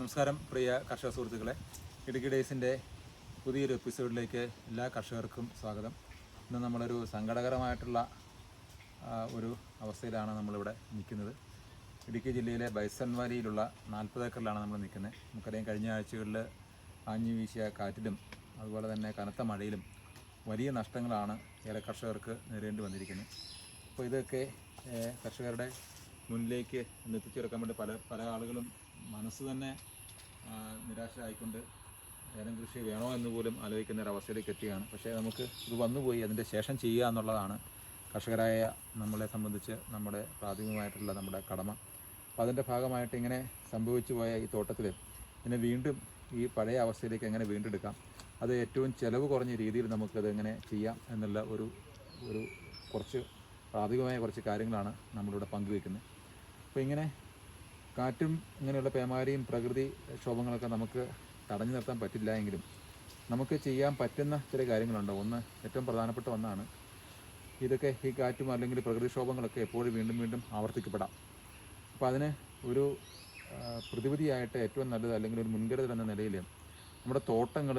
നമസ്കാരം പ്രിയ കർഷക സുഹൃത്തുക്കളെ. ഇടുക്കി ഡേയ്സിന്റെ പുതിയൊരു എപ്പിസോഡിലേക്ക് എല്ലാ കർഷകർക്കും സ്വാഗതം. ഇന്ന് നമ്മളൊരു സങ്കടകരമായിട്ടുള്ള ഒരു അവസ്ഥയിലാണ് നമ്മളിവിടെ നിൽക്കുന്നത്. ഇടുക്കി ജില്ലയിലെ ബൈസൺ വാലിയിലുള്ള നാൽപ്പത് ഏക്കറിലാണ് നമ്മൾ നിൽക്കുന്നത്. നമുക്കറിയാം കഴിഞ്ഞ ആഴ്ചകളിൽ ആഞ്ഞു വീശിയ കാറ്റിലും അതുപോലെ തന്നെ കനത്ത മഴയിലും വലിയ നഷ്ടങ്ങളാണ് ഏല കർഷകർക്ക് നേരിടേണ്ടി വന്നിരിക്കുന്നത്. അപ്പോൾ ഇതൊക്കെ കർഷകരുടെ മുന്നിലേക്ക് ഒന്ന് എത്തിച്ചെടുക്കാൻ വേണ്ടി പല പല ആളുകളും മനസ്സ് തന്നെ നിരാശരായിക്കൊണ്ട് ഏലം കൃഷി വേണോ എന്ന് പോലും ആലോചിക്കുന്ന ഒരു അവസ്ഥയിലേക്ക് എത്തുകയാണ് പക്ഷേ നമുക്ക് ഇത് വന്നുപോയി അതിന്റെ ശേഷം ചെയ്യുക എന്നുള്ളതാണ് കർഷകരായ നമ്മളെ സംബന്ധിച്ച് നമ്മുടെ പ്രാഥമികമായിട്ടുള്ള നമ്മുടെ കടമ. അപ്പോൾ അതിന്റെ ഭാഗമായിട്ട് ഇങ്ങനെ സംഭവിച്ചു പോയ ഈ തോട്ടത്തിൽ ഇതിനെ വീണ്ടും ഈ പഴയ അവസ്ഥയിലേക്ക് എങ്ങനെ വീണ്ടെടുക്കാം അത് ഏറ്റവും ചിലവ് കുറഞ്ഞ രീതിയിൽ നമുക്കത് എങ്ങനെ ചെയ്യാം എന്നുള്ള ഒരു ഒരു കുറച്ച് പ്രാഥമികമായ കുറച്ച് കാര്യങ്ങളാണ് നമ്മളിവിടെ പങ്കുവെക്കുന്നത് അപ്പോൾ ഇങ്ങനെ കാറ്റും ഇങ്ങനെയുള്ള പേമാരിയും പ്രകൃതി ക്ഷോഭങ്ങളൊക്കെ നമുക്ക് തടഞ്ഞു നിർത്താൻ പറ്റില്ല എങ്കിലും നമുക്ക് ചെയ്യാൻ പറ്റുന്ന ചില കാര്യങ്ങളുണ്ട്. ഒന്ന് ഏറ്റവും പ്രധാനപ്പെട്ട ഒന്നാണ് ഇതൊക്കെ ഈ കാറ്റും അല്ലെങ്കിൽ പ്രകൃതിക്ഷോഭങ്ങളൊക്കെ എപ്പോഴും വീണ്ടും വീണ്ടും ആവർത്തിക്കപ്പെടാം. അപ്പോൾ അതിന് ഒരു പ്രതിവിധിയായിട്ട് ഏറ്റവും നല്ലത് അല്ലെങ്കിൽ ഒരു മുൻകരുതൽ എന്ന നിലയിൽ നമ്മുടെ തോട്ടങ്ങൾ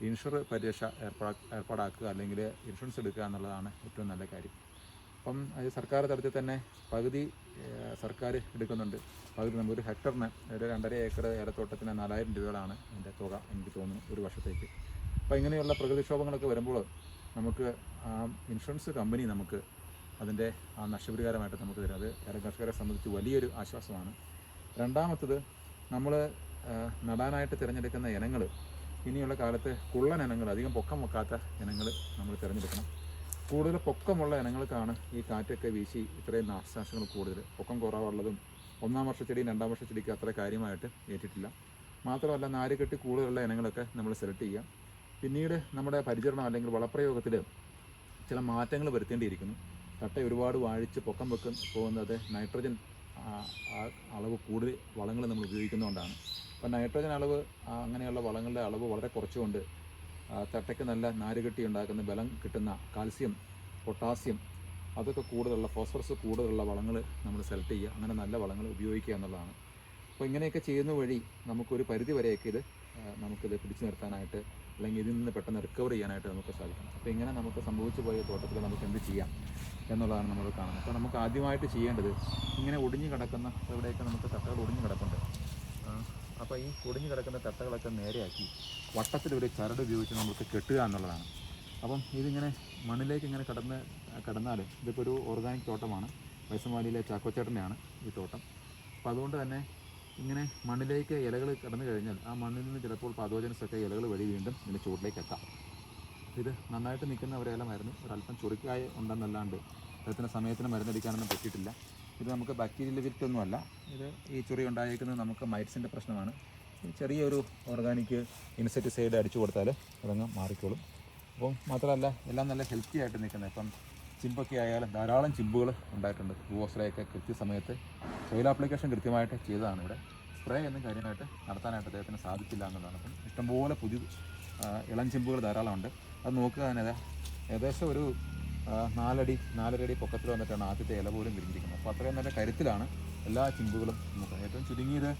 ഇൻഷുർ പരിരക്ഷ ഏർപ്പാ ഏർപ്പാടാക്കുക അല്ലെങ്കിൽ ഇൻഷുറൻസ് എടുക്കുക എന്നുള്ളതാണ് ഏറ്റവും നല്ല കാര്യം. അപ്പം അത് സർക്കാർ തലത്തിൽ തന്നെ പകുതി സർക്കാർ എടുക്കുന്നുണ്ട്. പകുതി നമുക്ക് ഒരു ഹെക്ടറിന് ഒരു രണ്ടര ഏക്കർ ഏലത്തോട്ടത്തിന് നാലായിരം രൂപകളാണ് അതിന്റെ തുക എനിക്ക് തോന്നുന്നു ഒരു വർഷത്തേക്ക്. അപ്പോൾ ഇങ്ങനെയുള്ള പ്രകൃതിക്ഷോഭങ്ങളൊക്കെ വരുമ്പോൾ നമുക്ക് ആ ഇൻഷുറൻസ് കമ്പനി നമുക്ക് അതിന്റെ ആ നഷ്ടപരിഹാരമായിട്ട് നമുക്ക് തരും. അത് ഏറെ കർഷകരെ സംബന്ധിച്ച് വലിയൊരു ആശ്വാസമാണ്. രണ്ടാമത്തത് നമ്മൾ നടാനായിട്ട് തിരഞ്ഞെടുക്കുന്ന ഇനങ്ങൾ ഇനിയുള്ള കാലത്ത് കുള്ളൻ ഇനങ്ങൾ അധികം പൊക്കം വെക്കാത്ത ഇനങ്ങൾ നമ്മൾ തിരഞ്ഞെടുക്കണം. കൂടുതൽ പൊക്കമുള്ള ഇനങ്ങൾക്കാണ് ഈ കാറ്റൊക്കെ വീശി ഇത്രയും നാശനാശങ്ങൾ കൂടുതൽ. പൊക്കം കുറവുള്ളതും ഒന്നാം വർഷ ചെടിയും രണ്ടാം വർഷ ചെടിക്ക് അത്ര കാര്യമായിട്ട് ഏറ്റിട്ടില്ല. മാത്രമല്ല നാരുകെട്ടി കൂടുതലുള്ള ഇനങ്ങളൊക്കെ നമ്മൾ സെലക്ട് ചെയ്യാം. പിന്നീട് നമ്മുടെ പരിചരണം അല്ലെങ്കിൽ വളപ്രയോഗത്തിൽ ചില മാറ്റങ്ങൾ വരുത്തേണ്ടിയിരിക്കുന്നു. തട്ട ഒരുപാട് വാഴിച്ച് പൊക്കം വെക്കും. പോകുന്നത് നൈട്രജൻ അളവ് കൂടുതൽ വളങ്ങൾ നമ്മൾ ഉപയോഗിക്കുന്നതുകൊണ്ടാണ്. അപ്പോൾ നൈട്രജൻ അളവ് അങ്ങനെയുള്ള വളങ്ങളുടെ അളവ് വളരെ കുറച്ചുകൊണ്ട് തട്ടയ്ക്ക് നല്ല നാരുകെട്ടി ഉണ്ടാക്കുന്ന ബലം കിട്ടുന്ന കാൽസ്യം പൊട്ടാസ്യം അതൊക്കെ കൂടുതലുള്ള ഫോസ്ഫറസ് കൂടുതലുള്ള വളങ്ങൾ നമ്മൾ സെലക്ട് ചെയ്യുക. അങ്ങനെ നല്ല വളങ്ങൾ ഉപയോഗിക്കുക എന്നുള്ളതാണ്. അപ്പോൾ ഇങ്ങനെയൊക്കെ ചെയ്യുന്ന വഴി നമുക്കൊരു പരിധി വരെയൊക്കെ ഇത് നമുക്കിത് പിടിച്ചു നിർത്താനായിട്ട് അല്ലെങ്കിൽ ഇതിൽ നിന്ന് പെട്ടെന്ന് റിക്കവർ ചെയ്യാനായിട്ട് നമുക്ക് സാധിക്കണം. അപ്പോൾ ഇങ്ങനെ നമുക്ക് സംഭവിച്ചു പോയ തോട്ടത്തിൽ നമുക്ക് എന്ത് ചെയ്യാം എന്നുള്ളതാണ് നമ്മൾ കാണുന്നത്. അപ്പോൾ നമുക്ക് ആദ്യമായിട്ട് ചെയ്യേണ്ടത് ഇങ്ങനെ ഒടിഞ്ഞു കിടക്കുന്ന എവിടെയൊക്കെ നമുക്ക് തട്ടകൾ ഒടിഞ്ഞു ആ, അപ്പോൾ ഈ കുടിഞ്ഞു കിടക്കുന്ന തട്ടകളൊക്കെ നേരെയാക്കി വട്ടത്തിൽ ഒരു ചരട് ഉപയോഗിച്ച് നമുക്ക് കെട്ടുക എന്നുള്ളതാണ്. അപ്പം ഇതിങ്ങനെ മണ്ണിലേക്ക് ഇങ്ങനെ കടന്ന് കടന്നാൽ ഇതിപ്പോൾ ഒരു ഓർഗാനിക് തോട്ടമാണ്. വയസ്സമാലിയിലെ ചാക്കോച്ചേട്ടന്റെയാണ് ഈ തോട്ടം. അപ്പോൾ അതുകൊണ്ട് തന്നെ ഇങ്ങനെ മണ്ണിലേക്ക് ഇലകൾ കടന്നു കഴിഞ്ഞാൽ ആ മണ്ണിൽ നിന്ന് ചിലപ്പോൾ പാതോജനസൊക്കെ ഇലകൾ വഴി വീണ്ടും ഇതിന്റെ ചുവട്ടിലേക്ക് എത്താം. ഇത് നന്നായിട്ട് നിൽക്കുന്ന ഒരു ഇലമായിരുന്നു ഒരല്പം ചൊറിക്കായ ഉണ്ടെന്നല്ലാണ്ട് അദ്ദേഹത്തിന് സമയത്തിന് മരുന്നടിക്കാനൊന്നും പറ്റിയിട്ടില്ല. ഇത് നമുക്ക് ബാക്ടീരിയൽ വിറ്റൊന്നുമല്ല ഇത് ഈ ചുറി ഉണ്ടായിരിക്കുന്നത് നമുക്ക് മൈറ്റ്സിന്റെ പ്രശ്നമാണ്. ചെറിയൊരു ഓർഗാനിക് ഇൻസെക്ടിസൈഡ് അടിച്ചു കൊടുത്താൽ അതങ്ങ് മാറിക്കോളും. അപ്പം മാത്രമല്ല എല്ലാം നല്ല ഹെൽത്തി ആയിട്ട് നിൽക്കുന്നത്. ഇപ്പം ചിമ്പൊക്കെ ആയാലും ധാരാളം ചിമ്പുകൾ ഉണ്ടായിട്ടുണ്ട്. ഭൂവസ്ത്രയൊക്കെ കൃത്യസമയത്ത് സോയിൽ ആപ്ലിക്കേഷൻ കൃത്യമായിട്ട് ചെയ്തതാണ് ഇവിടെ. സ്പ്രേ എന്നും കാര്യമായിട്ട് നടത്താനായിട്ട് അദ്ദേഹത്തിന് സാധിച്ചില്ല എന്നുള്ളതാണ്. അപ്പം ഇഷ്ടംപോലെ പുതിയ ഇളം ചിമ്പുകൾ ധാരാളമുണ്ട്. അത് നോക്കുക തന്നെ ഏകദേശം ഒരു നാലടി നാലരടി പൊക്കത്തിൽ വന്നിട്ടാണ് ആദ്യത്തെ ഇല പോലും വിരിഞ്ഞിരിക്കുന്നത്. അപ്പോൾ അത്രയും നല്ല കരുത്തിലാണ് എല്ലാ ചിമ്പുകളും നമുക്ക് ഏറ്റവും ചുരുങ്ങിയത്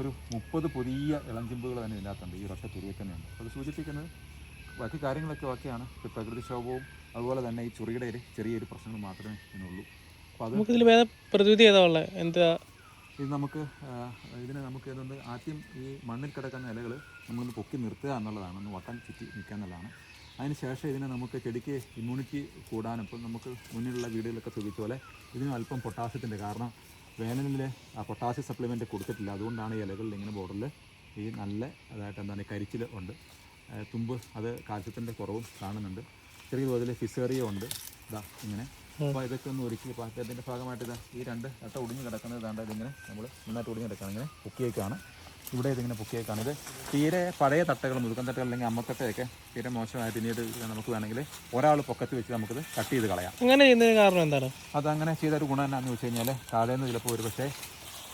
ഒരു മുപ്പത് പുതിയ ഇളം ചിമ്പുകൾ തന്നെ ഇതിനകത്തുണ്ട്. ഈ ഒരൊറ്റ തുരുവിൽ തന്നെയുണ്ട്. അപ്പോൾ അത് സൂചിപ്പിക്കുന്നത് ബാക്കി കാര്യങ്ങളൊക്കെ ഓക്കെയാണ്. പ്രകൃതിക്ഷോഭവും അതുപോലെ തന്നെ ഈ ചുറിയുടെ ഒരു ചെറിയൊരു പ്രശ്നങ്ങൾ മാത്രമേ ഇതിനുള്ളൂ. അപ്പോൾ അത് നമുക്കിതിൽ വേറെ പ്രതിവിധി ഏതാ ഉള്ളത് എന്താ? ഇത് നമുക്ക് ഇതിനെ നമുക്ക് ഇതുകൊണ്ട് ആദ്യം ഈ മണ്ണിൽ കിടക്കുന്ന ഇലകൾ നമ്മളൊന്ന് പൊക്കി നിർത്തുക എന്നുള്ളതാണ്. ഒന്ന് വട്ടം ചുറ്റി നിൽക്കുക എന്നുള്ളതാണ്. അതിന് ശേഷം ഇതിന് നമുക്ക് ചെടിക്ക് ഇമ്മ്യൂണിറ്റി കൂടാനും ഇപ്പം നമുക്ക് മുന്നിലുള്ള വീടുകളിലൊക്കെ സൂചിച്ച പോലെ ഇതിന് അല്പം പൊട്ടാസ്യത്തിന്റെ കാരണം. വേനലിൽ ആ പൊട്ടാസ്യം സപ്ലിമെന്റ് കൊടുത്തിട്ടില്ല. അതുകൊണ്ടാണ് ഈ ഇലകളിൽ ഇങ്ങനെ ബോർഡറിൽ ഈ നല്ല അതായിട്ട് എന്താണ് കരിച്ചിൽ ഉണ്ട്. തുമ്പ് അത് കാൽസ്യത്തിന്റെ കുറവും കാണുന്നുണ്ട്. ചെറിയ തോതിൽ ഫിസേറിയ ഉണ്ട്. ഇതാ ഇങ്ങനെ. അപ്പോൾ ഇതൊക്കെ ഒന്ന് ഒരുക്കി അപ്പോൾ അതിന്റെ ഭാഗമായിട്ട് ഇതാ ഈ രണ്ട് അട്ട ഒടിഞ്ഞ് കിടക്കുന്നത് ഇതാണ്ട് ഇതിങ്ങനെ നമ്മൾ നന്നായിട്ട് ഒടിഞ്ഞ് കിടക്കുകയാണ്. ഇങ്ങനെ പൊക്കിയേക്കാണ്. ഇവിടെ ഇതിങ്ങനെ പൊക്കിയേക്കാണ് ഇത് തീരെ പഴയ തട്ടകൾ മുതുക്കൻ തട്ടകൾ അല്ലെങ്കിൽ അമ്മത്തട്ടയൊക്കെ തീരെ മോശമായ പിന്നീട് ഇത് നമുക്ക് വേണമെങ്കിൽ ഒരാൾ പൊക്കത്ത് വെച്ച് നമുക്കിത് കട്ട് ചെയ്ത് കളയാം. അങ്ങനെ ചെയ്യുന്നതിന് കാരണം എന്താണ്? അതങ്ങനെ ചെയ്ത ഒരു ഗുണം എന്നാന്ന് വെച്ച് കഴിഞ്ഞാൽ താഴേന്ന് ചിലപ്പോൾ ഒരു പക്ഷേ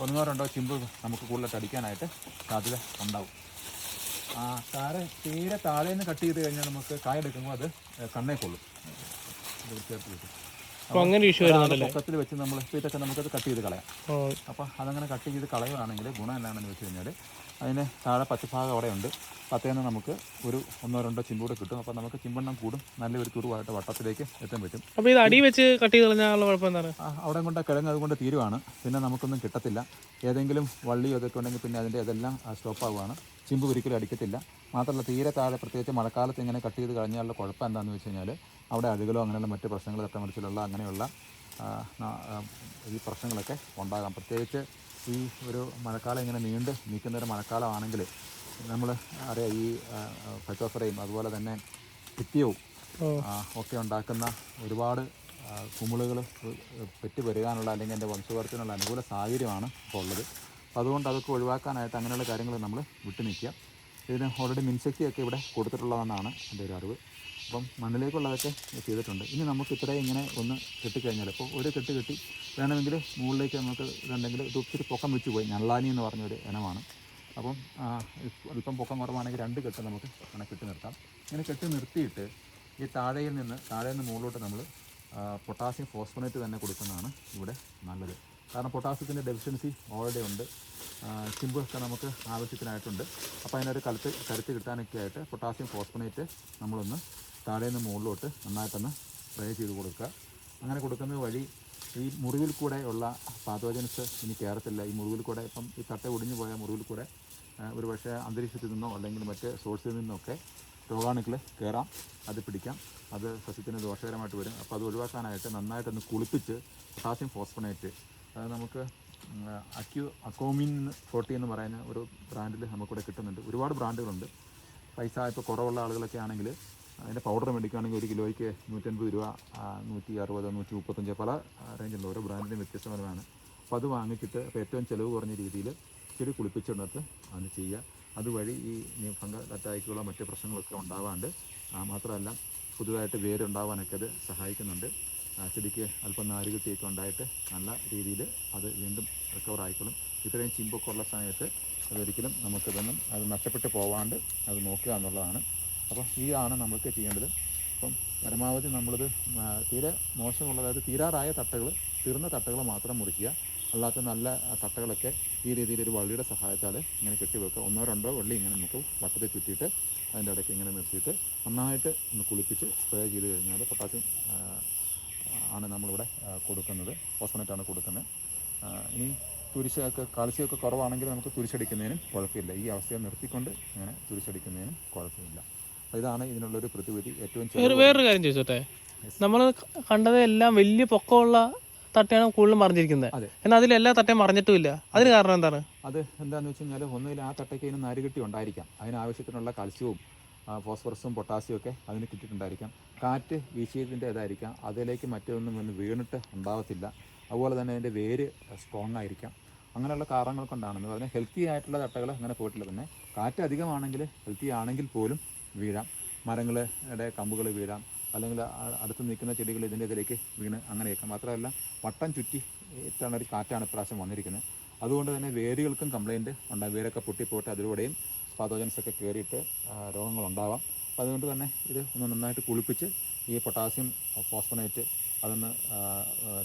ഒന്നോ രണ്ടോ ചിമ്പ് നമുക്ക് കൂടുതലായിട്ട് അടിക്കാനായിട്ട് സാധ്യത ഉണ്ടാവും. ആ താഴെ തീരെ താഴേന്ന് കട്ട് ചെയ്ത് കഴിഞ്ഞാൽ നമുക്ക് കായ എടുക്കുമ്പോൾ അത് കണ്ണേ കൊള്ളും ഇത് ചേർത്ത് അപ്പോൾ അങ്ങനെ ഇഷ്യൂ പൊക്കത്തിൽ വെച്ച് നമ്മൾ ഇതൊക്കെ നമുക്കത് കട്ട് ചെയ്ത് കളയാം. അപ്പോൾ അതങ്ങനെ കട്ട് ചെയ്ത് കളയുകയാണെങ്കിൽ ഗുണം എന്താണെന്ന് വെച്ച് കഴിഞ്ഞാൽ അതിന് താഴെ പച്ചഭാഗം അവിടെ ഉണ്ട്. പത്തേന്ന് നമുക്ക് ഒരു ഒന്നോ രണ്ടോ ചിമ്പൂടെ കിട്ടും. അപ്പോൾ നമുക്ക് ചിമ്പെണ്ണം കൂടും. നല്ലൊരു തുറുവായിട്ട് വട്ടത്തിലേക്ക് എത്താൻ പറ്റും. അപ്പോൾ ഇത് അടി വെച്ച് കട്ട് ചെയ്ത് കളഞ്ഞാലുള്ള കുഴപ്പം എന്താണ്? ആ, അവിടെ കൊണ്ട് കിഴങ്ങ് അതുകൊണ്ട് തീരുവാണ്. പിന്നെ നമുക്കൊന്നും കിട്ടത്തില്ല. ഏതെങ്കിലും വള്ളിയോ ഇതൊക്കെ ഉണ്ടെങ്കിൽ പിന്നെ അതിന്റെ ഇതെല്ലാം സ്റ്റോപ്പ് ആവുകയാണ് ചിമ്പ് ഒരിക്കലും അടിക്കത്തില്ല. മാത്രമല്ല തീരെ താഴെ പ്രത്യേകിച്ച് മഴക്കാലത്ത് ഇങ്ങനെ കട്ട് ചെയ്ത് കഴിഞ്ഞാലുള്ള കുഴപ്പം എന്താണെന്ന് വെച്ച് കഴിഞ്ഞാൽ അവിടെ അഴുകലോ അങ്ങനെയുള്ള മറ്റ് പ്രശ്നങ്ങൾ തട്ടമറിച്ചിലുള്ള അങ്ങനെയുള്ള ഈ പ്രശ്നങ്ങളൊക്കെ ഉണ്ടാകാം. പ്രത്യേകിച്ച് ഈ ഒരു മഴക്കാലം ഇങ്ങനെ നീണ്ട് നിൽക്കുന്ന ഒരു മഴക്കാലമാണെങ്കിൽ നമ്മൾ അറിയാം ഈ പച്ചോഫറയും അതുപോലെ തന്നെ കിത്തിയവും ഒക്കെ ഉണ്ടാക്കുന്ന ഒരുപാട് കുമിളുകൾ പെറ്റ് പെരുകാനുള്ള അല്ലെങ്കിൽ എന്റെ വംശവർത്തിനുള്ള അനുകൂല സാഹചര്യമാണ് ഇപ്പോൾ ഉള്ളത്. അതുകൊണ്ട് അതൊക്കെ ഒഴിവാക്കാനായിട്ട് അങ്ങനെയുള്ള കാര്യങ്ങൾ നമ്മൾ വിട്ടു നിൽക്കുക ഇതിന് ഓൾറെഡി മിൻസെക്റ്റിയൊക്കെ ഇവിടെ കൊടുത്തിട്ടുള്ളതെന്നാണ് എന്റെ ഒരു അറിവ്. അപ്പം മണ്ണിലേക്കുള്ളതൊക്കെ ചെയ്തിട്ടുണ്ട്. ഇനി നമുക്ക് ഇത്രയും ഇങ്ങനെ ഒന്ന് കെട്ടിക്കഴിഞ്ഞാൽ ഇപ്പോൾ ഒരു കെട്ട് കെട്ടി വേണമെങ്കിൽ മുകളിലേക്ക് നമുക്ക് ഇതുണ്ടെങ്കിൽ ഇത് ഒത്തിരി പൊക്കം വെച്ച് പോയി. ഞള്ളാനി എന്ന് പറഞ്ഞൊരു ഇനമാണ്. അപ്പം അല്പം പൊക്കം കുറവാണെങ്കിൽ രണ്ട് കെട്ട് നമുക്ക് അങ്ങനെ കെട്ടി നിർത്താം. ഇങ്ങനെ കെട്ടി നിർത്തിയിട്ട് ഈ താഴെയിൽ നിന്ന് താഴെ നിന്ന് മുകളിലോട്ട് നമ്മൾ പൊട്ടാസ്യം ഫോസ്ഫോണേറ്റ് തന്നെ കൊടുക്കുന്നതാണ് ഇവിടെ നല്ലത്. കാരണം പൊട്ടാസ്യത്തിന്റെ ഡെഫിഷ്യൻസി ഓൾറെഡി ഉണ്ട്. ചിമ്പൊക്കെ നമുക്ക് ആവശ്യത്തിനായിട്ടുണ്ട്. അപ്പോൾ അതിനൊരു കലത്ത് കരുത്ത് കിട്ടാനൊക്കെ ആയിട്ട് പൊട്ടാസ്യം ഫോസ്ഫനേറ്റ് നമ്മളൊന്ന് താഴെ നിന്ന് മുകളിലോട്ട് നന്നായിട്ടൊന്ന് സ്പ്രേ ചെയ്ത് കൊടുക്കുക. അങ്ങനെ കൊടുക്കുന്നത് വഴി ഈ മുറിവിൽ കൂടെ ഉള്ള പാതോജൻസ് ഇനി കയറത്തില്ല ഈ മുറിവിൽ കൂടെ ഇപ്പം ഈ തട്ട ഒടിഞ്ഞു പോയ മുറിവിൽ കൂടെ ഒരു പക്ഷേ അന്തരീക്ഷത്തിൽ നിന്നോ അല്ലെങ്കിൽ മറ്റ് സോഴ്സിൽ നിന്നൊക്കെ രോഗാണുക്കൾ കയറാം അത് പിടിക്കാം. അത് സസ്യത്തിന് ദോഷകരമായിട്ട് വരും. അപ്പോൾ അത് ഒഴിവാക്കാനായിട്ട് നന്നായിട്ടൊന്ന് കുളിപ്പിച്ച് പൊട്ടാസ്യം ഫോസ്ഫനേറ്റ് അത് നമുക്ക് അക്യു അക്കോമിൻ ഫോർട്ടി എന്ന് പറയുന്ന ഒരു ബ്രാൻഡിൽ നമുക്കിവിടെ കിട്ടുന്നുണ്ട്. ഒരുപാട് ബ്രാൻഡുകളുണ്ട്. പൈസ ഇപ്പോൾ കുറവുള്ള ആളുകളൊക്കെ ആണെങ്കിൽ അതിന്റെ പൗഡർ മേടിക്കുകയാണെങ്കിൽ ഒരു കിലോയ്ക്ക് നൂറ്റൻപത് രൂപ നൂറ്റി അറുപത് നൂറ്റി മുപ്പത്തഞ്ച് പല റേഞ്ചുണ്ട് ഓരോ ബ്രാൻഡിന്റെ വ്യത്യസ്തപരമാണ് അപ്പോൾ അത് വാങ്ങിച്ചിട്ട് അപ്പോൾ ഏറ്റവും ചിലവ് കുറഞ്ഞ രീതിയിൽ ചെടി കുളിപ്പിച്ചിടത്ത് അത് ചെയ്യുക. അതുവഴി ഈ ഫംഗ അറ്റാക്കുകളോ മറ്റ് പ്രശ്നങ്ങളൊക്കെ ഉണ്ടാവാണ്ട് മാത്രമല്ല പുതുതായിട്ട് വേരുണ്ടാവാനൊക്കെ അത് സഹായിക്കുന്നുണ്ട്. ചെടിക്ക് അല്പം നാരുകെട്ടിയൊക്കെ ഉണ്ടായിട്ട് നല്ല രീതിയിൽ അത് വീണ്ടും റിക്കവർ ആയിക്കോളും. ഇത്രയും ചിമ്പൊക്കെ ഉള്ള സമയത്ത് അതൊരിക്കലും നമുക്ക് ഇതൊന്നും അത് നഷ്ടപ്പെട്ട് പോവാണ്ട് അത് നോക്കുക എന്നുള്ളതാണ്. ഈ ഇതാണ് നമ്മൾക്ക് ചെയ്യേണ്ടത്. അപ്പം പരമാവധി നമ്മളിത് തീരെ മോശമുള്ള അതായത് തീരാറായ തട്ടകൾ തീർന്ന തട്ടകൾ മാത്രം മുറിക്കുക. അല്ലാത്ത നല്ല തട്ടകളൊക്കെ ഈ രീതിയിൽ ഒരു വള്ളിയുടെ സഹായത്താൽ ഇങ്ങനെ കെട്ടിവെക്കുക ഒന്നോ രണ്ടോ വള്ളി ഇങ്ങനെ നമുക്ക് വട്ടത്തിൽ ചുറ്റിയിട്ട് അതിന്റെ ഇടയ്ക്ക് ഇങ്ങനെ നിർത്തിയിട്ട് നന്നായിട്ട് ഒന്ന് കുളിപ്പിച്ച് സ്പ്രേ ചെയ്ത് കഴിഞ്ഞാൽ പൊട്ടാസ്യം ആണ് നമ്മളിവിടെ കൊടുക്കുന്നത്. ആണ് കൊടുക്കുന്നത്. ഇനി തുരിശൊക്കെ കാൽസ്യമൊക്കെ കുറവാണെങ്കിൽ നമുക്ക് തുരിശടിക്കുന്നതിനും കുഴപ്പമില്ല. ഈ അവസ്ഥയെ നിർത്തിക്കൊണ്ട് ഇങ്ങനെ തുരിശടിക്കുന്നതിനും കുഴപ്പമില്ല. ഇതാണ് ഇതിനുള്ളൊരു പ്രതിവിധി. ഏറ്റവും വേറൊരു കാര്യം ചോദിച്ചോട്ടെ നമ്മൾ കണ്ടത് എല്ലാം വലിയ പൊക്കമുള്ള തട്ടയാണ് കൂടുതലും മറിഞ്ഞിരിക്കുന്നത്. എന്നാൽ അതിൽ എല്ലാ തട്ടയും മറിഞ്ഞിട്ടുമില്ല. അതിന് കാരണം എന്താണ്? അത് എന്താണെന്ന് വെച്ച് കഴിഞ്ഞാൽ ഒന്നുമില്ല ആ തട്ടയ്ക്ക് ഇതിന് നാരുകെട്ടി ഉണ്ടായിരിക്കാം. അതിനാവശ്യത്തിനുള്ള കാൽസ്യവും ഫോസ്ഫറസും പൊട്ടാസ്യവും ഒക്കെ അതിന് കിട്ടിയിട്ടുണ്ടായിരിക്കാം. കാറ്റ് വീശിയതിന്റെ ഇതായിരിക്കാം അതിലേക്ക് മറ്റൊന്നും ഒന്ന് വീണിട്ട് ഉണ്ടാവത്തില്ല. അതുപോലെ തന്നെ അതിന്റെ വേര് സ്ട്രോങ് ആയിരിക്കാം. അങ്ങനെയുള്ള കാരണങ്ങൾ കൊണ്ടാണെന്ന് പറഞ്ഞാൽ ഹെൽത്തി ആയിട്ടുള്ള തട്ടകൾ അങ്ങനെ പോയിട്ടില്ല. പിന്നെ കാറ്റ് അധികമാണെങ്കിൽ ഹെൽത്തി ആണെങ്കിൽ പോലും വീഴാം. മരങ്ങളുടെ കമ്പുകൾ വീഴാം. അല്ലെങ്കിൽ അടുത്ത് നിൽക്കുന്ന ചെടികൾ ഇതിന്റെ ഇതിലേക്ക് വീണ് അങ്ങനെയൊക്കെ. മാത്രമല്ല വട്ടം ചുറ്റി ഇട്ടാണ് ഒരു കാറ്റാണ് ഇപ്രാവശ്യം വന്നിരിക്കുന്നത്. അതുകൊണ്ട് തന്നെ വേരുകൾക്കും കംപ്ലൈന്റ് ഉണ്ടാകും വേരൊക്കെ പൊട്ടിപ്പോട്ട് അതിലൂടെയും പാതോജൻസ് ഒക്കെ കയറിയിട്ട് രോഗങ്ങളുണ്ടാവാം. അപ്പോൾ അതുകൊണ്ട് തന്നെ ഇത് ഒന്ന് നന്നായിട്ട് കുളിപ്പിച്ച് ഈ പൊട്ടാസ്യം ഫോസ്ഫനേറ്റ് അതൊന്ന്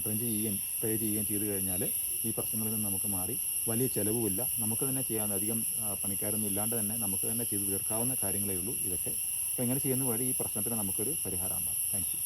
ഡ്രിഞ്ച് ചെയ്യുകയും സ്പ്രേ ചെയ്യുകയും ചെയ്തു കഴിഞ്ഞാൽ ഈ പ്രശ്നങ്ങളിൽ നിന്ന് നമുക്ക് മാറി. വലിയ ചിലവുമില്ല. നമുക്ക് തന്നെ ചെയ്യാവുന്ന അധികം പണിക്കാരൊന്നും ഇല്ലാണ്ട് തന്നെ നമുക്ക് തന്നെ ചെയ്ത് തീർക്കാവുന്ന കാര്യങ്ങളേ ഉള്ളൂ ഇതൊക്കെ. അപ്പോൾ ഇങ്ങനെ ചെയ്യുന്ന വഴി ഈ പ്രശ്നത്തിന് നമുക്കൊരു പരിഹാരമാണ് താങ്ക് യു.